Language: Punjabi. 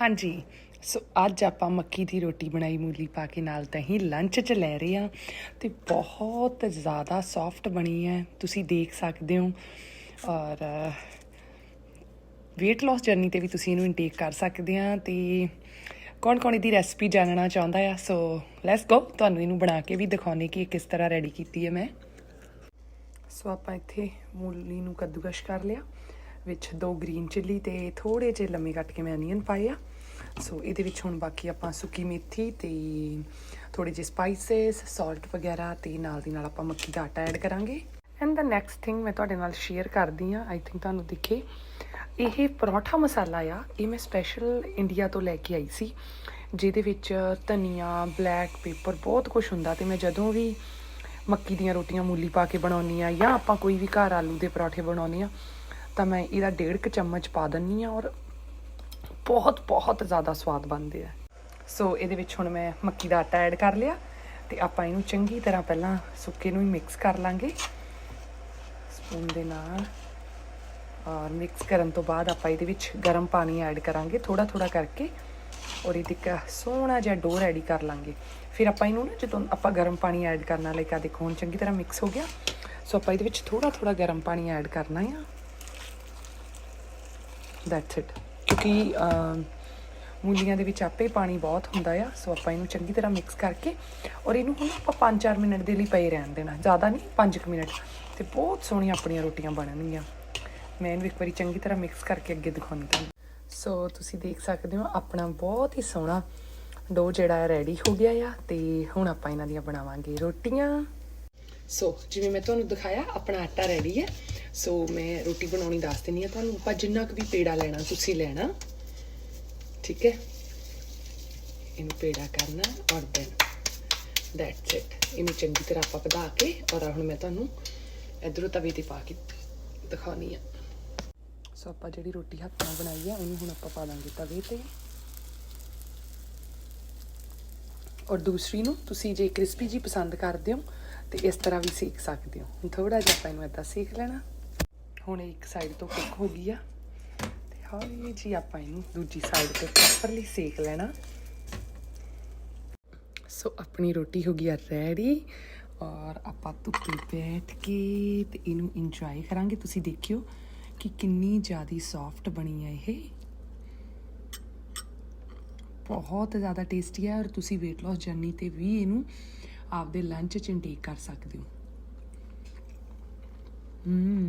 ਹਾਂਜੀ। ਸੋ ਅੱਜ ਆਪਾਂ ਮੱਕੀ ਦੀ ਰੋਟੀ ਬਣਾਈ ਮੂਲੀ ਪਾ ਕੇ ਨਾਲ ਦਹੀਂ ਲੰਚ 'ਚ ਲੈ ਰਹੇ ਆ ਤੇ ਬਹੁਤ ਜ਼ਿਆਦਾ ਸੌਫਟ ਬਣੀ ਹੈ। ਤੁਸੀਂ ਦੇਖ ਸਕਦੇ ਹੋ। ਔਰ, weight loss ਜਰਨੀ ਤੇ ਵੀ ਤੁਸੀਂ ਇਹਨੂੰ ਇਨਟੇਕ ਕਰ ਸਕਦੇ ਆ ਤੇ ਕੌਣ ਕੌਣ ਇਹਦੀ ਰੈਸਪੀ ਜਾਣਨਾ ਚਾਹੁੰਦਾ ਆ? ਸੋ ਲੈਟਸ ਗੋ ਤੁਹਾਨੂੰ ਇਹਨੂੰ ਬਣਾ ਕੇ ਵੀ ਦਿਖਾਉਣੇ ਕਿ ਇਹ ਕਿਸ ਤਰ੍ਹਾਂ ਰੈਡੀ ਕੀਤੀ ਹੈ ਮੈਂ। ਸੋ ਆਪਾਂ ਇੱਥੇ ਮੂਲੀ ਨੂੰ ਕੱਦੂਕਸ਼ ਕਰ ਲਿਆ। ਵਿੱਚ ਦੋ ਗ੍ਰੀਨ ਚਿੱਲੀ ਤੇ ਥੋੜੇ ਜਿਹੇ ਲੰਮੇ ਕੱਟ ਕੇ ਮੈਂ ਅਨੀਅਨ ਪਾਏ ਆ। ਸੋ ਇਹਦੇ ਵਿੱਚ ਹੁਣ ਬਾਕੀ ਆਪਾਂ ਸੁੱਕੀ ਮੇਥੀ ਤੇ ਥੋੜੇ ਜਿਹੇ ਸਪਾਈਸਸ ਸਾਲਟ ਵਗੈਰਾ ਤੇ ਨਾਲ ਦੀ ਨਾਲ ਆਪਾਂ ਮੱਕੀ ਦਾ ਆਟਾ ਐਡ ਕਰਾਂਗੇ। ਐਂਡ ਦਾ ਨੈਕਸਟ ਥਿੰਗ ਮੈਂ ਤੁਹਾਡੇ ਨਾਲ ਸ਼ੇਅਰ ਕਰਦੀ ਆ ਆਈ ਥਿੰਕ ਤੁਹਾਨੂੰ ਦਿਖੇ, ਇਹ ਪਰੌਠਾ ਮਸਾਲਾ ਆ, ਇਹ ਮੈਂ ਸਪੈਸ਼ਲ ਇੰਡੀਆ ਤੋਂ ਲੈ ਕੇ ਆਈ ਸੀ, ਜਿਹਦੇ ਵਿੱਚ ਧਨੀਆ ਬਲੈਕ ਪੇਪਰ ਬਹੁਤ ਕੁਝ ਹੁੰਦਾ ਤੇ ਮੈਂ ਜਦੋਂ ਵੀ ਮੱਕੀ ਦੀਆਂ ਰੋਟੀਆਂ ਮੂਲੀ ਪਾ ਕੇ ਬਣਾਉਣੀ ਆ ਜਾਂ ਆਪਾਂ ਕੋਈ ਵੀ ਘਰ ਆਲੂ ਦੇ ਪਰੌਠੇ ਬਣਾਉਣੇ ਆ ਤਾਂ ਮੈਂ ਇਹਦਾ ਡੇਢ ਕੁ ਚਮਚ ਪਾ ਦਿੰਨੀ ਆ ਔਰ ਬਹੁਤ ਬਹੁਤ ਜ਼ਿਆਦਾ ਸਵਾਦ ਬਣਦੇ ਆ। ਸੋ ਇਹਦੇ ਵਿੱਚ ਹੁਣ ਮੈਂ ਮੱਕੀ ਦਾ ਆਟਾ ਐਡ ਕਰ ਲਿਆ ਤੇ ਆਪਾਂ ਇਹਨੂੰ ਚੰਗੀ ਤਰ੍ਹਾਂ ਪਹਿਲਾਂ ਸੁੱਕੇ ਨੂੰ ਹੀ ਮਿਕਸ ਕਰ ਲਾਂਗੇ। ਸਪੂਨ ਦੇ ਨਾਲ ਔਰ ਮਿਕਸ ਕਰਨ ਤੋਂ ਬਾਅਦ ਆਪਾਂ ਇਹਦੇ ਵਿੱਚ ਗਰਮ ਪਾਣੀ ਐਡ ਕਰਾਂਗੇ ਥੋੜਾ ਥੋੜਾ ਕਰਕੇ ਔਰ ਇਹਦੇ ਇੱਕ ਸੋਹਣਾ ਜਿਹਾ ਡੋ ਰੈਡੀ ਕਰ ਲਾਂਗੇ। ਫਿਰ ਆਪਾਂ ਇਹਨੂੰ ਨਾ ਜਦੋਂ ਆਪਾਂ ਗਰਮ ਪਾਣੀ ਐਡ ਕਰਨਾ, ਲਾਈਕ ਆ ਦੇਖੋ ਹੁਣ ਚੰਗੀ ਤਰ੍ਹਾਂ ਮਿਕਸ ਹੋ ਗਿਆ। ਸੋ ਆਪਾਂ ਇਹਦੇ ਵਿੱਚ ਥੋੜਾ ਥੋੜਾ ਗਰਮ ਪਾਣੀ ਐਡ ਕਰਨਾ ਆ। ਦੈਟਸ ਇਟ ਕਿਉਂਕਿ ਮੂਲੀਆਂ ਦੇ ਵਿੱਚ ਆਪੇ ਪਾਣੀ ਬਹੁਤ ਹੁੰਦਾ ਆ, ਸੋ ਆਪਾਂ ਇਹਨੂੰ ਚੰਗੀ ਤਰ੍ਹਾਂ ਮਿਕਸ ਕਰਕੇ ਔਰ ਇਹਨੂੰ ਹੁਣ ਆਪਾਂ 5-4 ਮਿੰਟ ਦੇ ਲਈ ਪਏ ਰਹਿਣ ਦੇਣਾ। ਜ਼ਿਆਦਾ ਨਹੀਂ 5 ਮਿੰਟ। ਤੇ ਬਹੁਤ ਸੋਹਣੀਆਂ ਆਪਣੀਆਂ ਰੋਟੀਆਂ ਬਣਨਗੀਆਂ। ਮੈਂ ਇਹਨੂੰ ਇੱਕ ਵਾਰੀ ਚੰਗੀ ਤਰ੍ਹਾਂ ਮਿਕਸ ਕਰਕੇ ਅੱਗੇ ਦਿਖਾਉਂਦੀ ਤੁਹਾਨੂੰ ਸੋ ਤੁਸੀਂ ਦੇਖ ਸਕਦੇ ਹੋ, ਆਪਣਾ ਬਹੁਤ ਹੀ ਸੋਹਣਾ ਡੋ ਜਿਹੜਾ ਹੈ ਰੈਡੀ ਹੋ ਗਿਆ ਆ ਤੇ ਹੁਣ ਆਪਾਂ ਇਹਨਾਂ ਦੀਆਂ ਬਣਾਵਾਂਗੇ ਰੋਟੀਆਂ। ਸੋ ਜਿਵੇਂ ਮੈਂ ਤੁਹਾਨੂੰ ਦਿਖਾਇਆ, ਆਪਣਾ ਆਟਾ ਰੈਡੀ ਹੈ। ਸੋ ਮੈਂ ਰੋਟੀ ਬਣਾਉਣੀ ਦੱਸ ਦਿੰਨੀ ਆ ਤੁਹਾਨੂੰ। ਆਪਾਂ ਜਿੰਨਾ ਕੁ ਵੀ ਪੇੜਾ ਲੈਣਾ, ਤੁਸੀਂ ਲੈਣਾ। ਠੀਕ ਹੈ? ਇਹਨੂੰ ਪੇੜਾ ਕਰਨਾ ਔਰ ਦੈਨ ਦੈਟਸ ਇਟ ਇਹਨੂੰ ਚੰਗੀ ਤਰ੍ਹਾਂ ਆਪਾਂ ਵਧਾ ਕੇ ਔਰ ਹੁਣ ਮੈਂ ਤੁਹਾਨੂੰ ਇਧਰੋਂ ਤਵੇ ਤੇ ਪਾ ਕੇ ਦਿਖਾਉਣੀ ਆ। ਸੋ ਆਪਾਂ ਜਿਹੜੀ ਰੋਟੀ ਹੱਥ ਨਾਲ ਬਣਾਈ ਆ, ਉਹਨੂੰ ਹੁਣ ਆਪਾਂ ਪਾ ਦਾਂਗੇ ਤਵੇ ਤੇ। ਔਰ ਦੂਸਰੀ ਨੂੰ ਤੁਸੀਂ ਜੇ ਕ੍ਰਿਸਪੀ ਜੀ ਪਸੰਦ ਕਰਦੇ ਹੋ, ਤੇ ਇਸ ਤਰ੍ਹਾਂ ਵੀ ਸੇਕ ਸਕਦੇ ਹੋ। ਹੁਣ ਥੋੜਾ ਜਿਹਾ ਆਪਾਂ ਇਹਨੂੰ ਏਦਾਂ ਸੇਕ ਲੈਣਾ। ਹੁਣ ਇੱਕ ਸਾਈਡ ਤੋਂ ਕੁੱਕ ਹੋ ਗਈ ਆ। ਤੇ ਹੌਲੀ ਜੀ ਆਪਾਂ ਇਹਨੂੰ ਦੂਜੀ ਸਾਈਡ ਤੇ ਪ੍ਰੋਪਰਲੀ ਸੇਕ ਲੈਣਾ। ਸੋ ਆਪਣੀ ਰੋਟੀ ਹੋ ਗਈ ਆ ਰੈਡੀ ਔਰ ਆਪਾਂ ਧੁੱਪੇ ਬੈਠ ਕੇ ਤੇ ਇਹਨੂੰ ਇੰਜੋਏ ਕਰਾਂਗੇ। ਤੁਸੀਂ ਦੇਖਿਓ ਕਿ ਕਿੰਨੀ ਜ਼ਿਆਦੀ ਸੌਫਟ ਬਣੀ ਹੈ ਇਹ। ਬਹੁਤ ਜ਼ਿਆਦਾ ਟੇਸਟੀ ਹੈ ਔਰ ਤੁਸੀਂ weight loss ਜਰਨੀ ਤੇ ਵੀ ਇਹਨੂੰ ਆਪਦੇ ਲੰਚ ਚ ਇਨਟੇਕ ਕਰ ਸਕਦੇ ਹੋ। ਹਮ